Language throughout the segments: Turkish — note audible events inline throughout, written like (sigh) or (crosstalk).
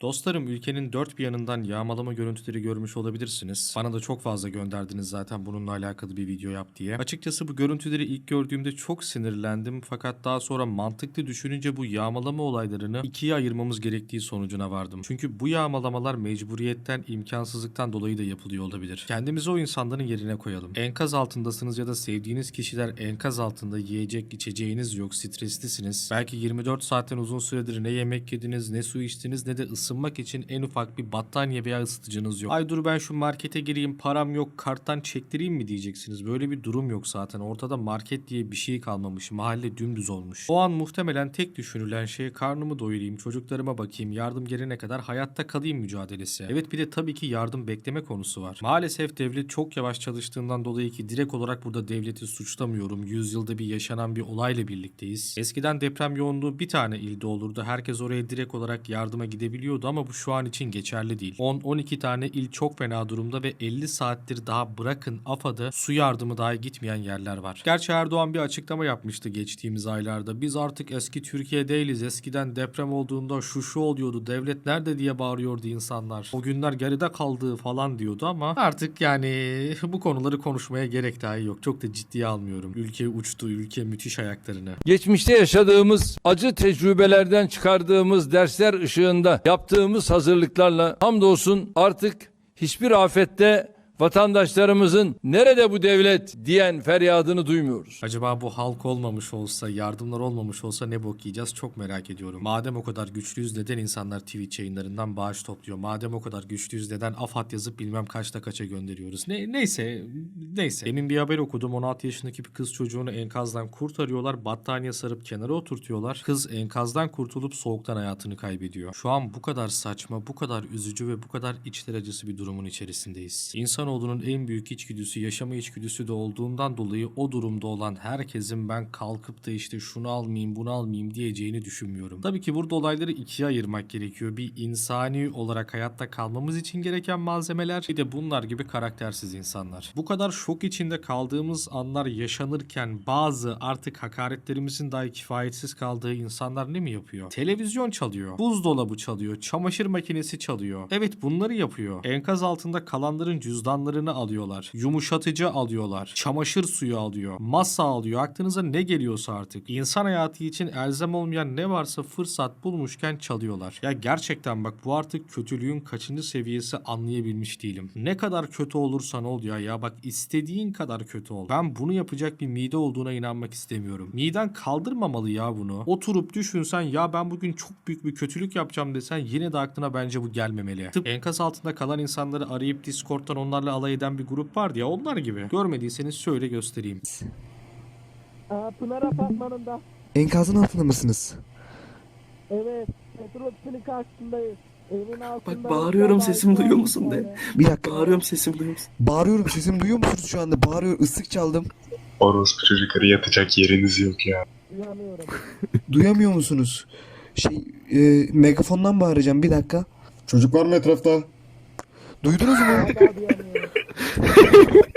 Dostlarım ülkenin dört bir yanından yağmalama görüntüleri görmüş olabilirsiniz. Bana da çok fazla gönderdiniz zaten bununla alakalı bir video yap diye. Açıkçası bu görüntüleri ilk gördüğümde çok sinirlendim fakat daha sonra mantıklı düşününce bu yağmalama olaylarını ikiye ayırmamız gerektiği sonucuna vardım. Çünkü bu yağmalamalar mecburiyetten, imkansızlıktan dolayı da yapılıyor olabilir. Kendimizi o insanların yerine koyalım. Enkaz altındasınız ya da sevdiğiniz kişiler enkaz altında yiyecek içeceğiniz yok, streslisiniz. Belki 24 saatten uzun süredir ne yemek yediniz, ne su içtiniz ne de ısınmak için en ufak bir battaniye veya ısıtıcınız yok. Ay dur ben şu markete gireyim param yok karttan çektireyim mi diyeceksiniz. Böyle bir durum yok zaten. Ortada market diye bir şey kalmamış. Mahalle dümdüz olmuş. O an muhtemelen tek düşünülen şey karnımı doyurayım, çocuklarıma bakayım, yardım gelene kadar hayatta kalayım mücadelesi. Evet bir de tabii ki yardım bekleme konusu var. Maalesef devlet çok yavaş çalıştığından dolayı ki direkt olarak burada devleti suçlamıyorum. Yüzyılda bir yaşanan bir olayla birlikteyiz. Eskiden deprem yoğunluğu bir tane ilde olurdu. Herkes oraya direkt olarak yardıma gidebiliyordu ama bu şu an için geçerli değil. 10-12 tane il çok fena durumda ve 50 saattir daha bırakın AFAD'ı su yardımı dahi gitmeyen yerler var. Gerçi Erdoğan bir açıklama yapmıştı geçtiğimiz aylarda. Biz artık eski Türkiye değiliz. Eskiden deprem olduğunda şu şu oluyordu. Devlet nerede diye bağırıyordu insanlar. O günler geride kaldı falan diyordu ama artık yani (laughs) bu konuları konuşmaya gerek dahi yok. Çok da ciddiye almıyorum. Ülke uçtu. Ülke müthiş ayaklarını. Geçmişte yaşadığımız acı tecrübelerden çıkardığımız dersler ışığında yaptığımız hazırlıklarla hamdolsun artık hiçbir afette vatandaşlarımızın nerede bu devlet diyen feryadını duymuyoruz. Acaba bu halk olmamış olsa, yardımlar olmamış olsa ne bok yiyeceğiz çok merak ediyorum. Madem o kadar güçlüyüz neden insanlar Twitch yayınlarından bağış topluyor? Madem o kadar güçlüyüz neden AFAD yazıp bilmem kaçta kaça gönderiyoruz? Ne, neyse, neyse. Demin bir haber okudum. 16 yaşındaki bir kız çocuğunu enkazdan kurtarıyorlar. Battaniye sarıp kenara oturtuyorlar. Kız enkazdan kurtulup soğuktan hayatını kaybediyor. Şu an bu kadar saçma, bu kadar üzücü ve bu kadar içler acısı bir durumun içerisindeyiz. İnsanoğlunun en büyük içgüdüsü yaşama içgüdüsü de olduğundan dolayı o durumda olan herkesin ben kalkıp da işte şunu almayayım bunu almayayım diyeceğini düşünmüyorum. Tabii ki burada olayları ikiye ayırmak gerekiyor. Bir insani olarak hayatta kalmamız için gereken malzemeler bir de bunlar gibi karaktersiz insanlar. Bu kadar şok içinde kaldığımız anlar yaşanırken bazı artık hakaretlerimizin dahi kifayetsiz kaldığı insanlar ne mi yapıyor? Televizyon çalıyor, buzdolabı çalıyor, çamaşır makinesi çalıyor. Evet bunları yapıyor. Enkaz altında kalanların cüzdanlarını alıyorlar. Yumuşatıcı alıyorlar. Çamaşır suyu alıyor. Masa alıyor. Aklınıza ne geliyorsa artık. İnsan hayatı için elzem olmayan ne varsa fırsat bulmuşken çalıyorlar. Ya gerçekten bak bu artık kötülüğün kaçıncı seviyesi anlayabilmiş değilim. Ne kadar kötü olursan ol ya ya bak istediğin kadar kötü ol. Ben bunu yapacak bir mide olduğuna inanmak istemiyorum. Miden kaldırmamalı ya bunu. Oturup düşünsen ya ben bugün çok büyük bir kötülük yapacağım desen yine de aklına bence bu gelmemeli. Tıp enkaz altında kalan insanları arayıp Discord'dan onlarla alay eden bir grup vardı ya onlar gibi. Görmediyseniz şöyle göstereyim. Aa, Pınar Apartmanı'nda. Enkazın altında mısınız? Evet. Petrol pilin karşısındayız. Evin altında. Bak bağırıyorum sesimi duyuyor musun de. Bir dakika. Bağırıyorum sesimi duyuyor musun? Bağırıyorum sesimi duyuyor musunuz şu anda? Bağırıyorum ıslık çaldım. Orospu çocukları yatacak yeriniz yok ya. Uyanıyorum. (laughs) Duyamıyor musunuz? Şey e, megafondan bağıracağım bir dakika. Çocuk var mı etrafta? Duydunuz mu? (laughs)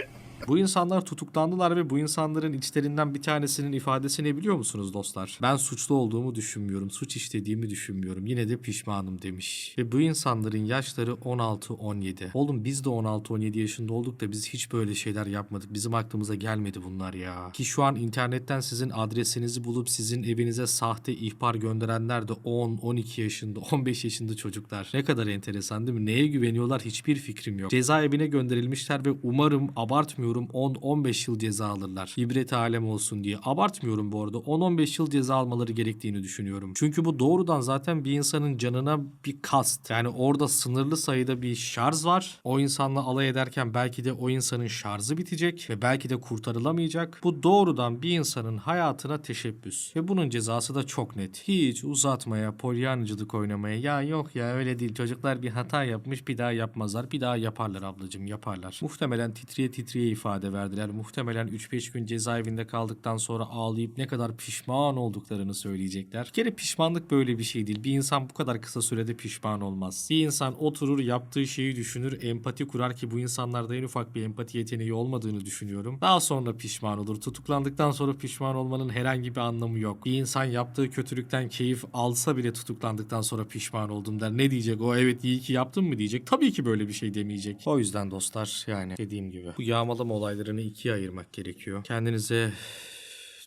Bu insanlar tutuklandılar ve bu insanların içlerinden bir tanesinin ifadesi ne biliyor musunuz dostlar? Ben suçlu olduğumu düşünmüyorum, suç işlediğimi düşünmüyorum. Yine de pişmanım demiş. Ve bu insanların yaşları 16-17. Oğlum biz de 16-17 yaşında olduk da biz hiç böyle şeyler yapmadık. Bizim aklımıza gelmedi bunlar ya. Ki şu an internetten sizin adresinizi bulup sizin evinize sahte ihbar gönderenler de 10-12 yaşında, (laughs) 15 yaşında çocuklar. Ne kadar enteresan değil mi? Neye güveniyorlar hiçbir fikrim yok. Cezaevine gönderilmişler ve umarım abartmıyorum 10-15 yıl ceza alırlar. İbret alem olsun diye. Abartmıyorum bu arada. 10-15 yıl ceza almaları gerektiğini düşünüyorum. Çünkü bu doğrudan zaten bir insanın canına bir kast. Yani orada sınırlı sayıda bir şarj var. O insanla alay ederken belki de o insanın şarjı bitecek ve belki de kurtarılamayacak. Bu doğrudan bir insanın hayatına teşebbüs. Ve bunun cezası da çok net. Hiç uzatmaya, polyanıcılık oynamaya. Ya yok ya öyle değil. Çocuklar bir hata yapmış bir daha yapmazlar. Bir daha yaparlar ablacığım yaparlar. Muhtemelen titriye titriye ifade ifade verdiler. Muhtemelen 3-5 gün cezaevinde kaldıktan sonra ağlayıp ne kadar pişman olduklarını söyleyecekler. Bir kere pişmanlık böyle bir şey değil. Bir insan bu kadar kısa sürede pişman olmaz. Bir insan oturur yaptığı şeyi düşünür, empati kurar ki bu insanlarda en ufak bir empati yeteneği olmadığını düşünüyorum. Daha sonra pişman olur. Tutuklandıktan sonra pişman olmanın herhangi bir anlamı yok. Bir insan yaptığı kötülükten keyif alsa bile tutuklandıktan sonra pişman oldum der. Ne diyecek? O evet iyi ki yaptım mı diyecek. Tabii ki böyle bir şey demeyecek. O yüzden dostlar yani dediğim gibi bu yağmalama olaylarını ikiye ayırmak gerekiyor. Kendinize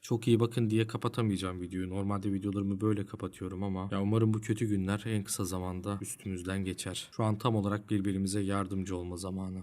çok iyi bakın diye kapatamayacağım videoyu. Normalde videolarımı böyle kapatıyorum ama ya umarım bu kötü günler en kısa zamanda üstümüzden geçer. Şu an tam olarak birbirimize yardımcı olma zamanı.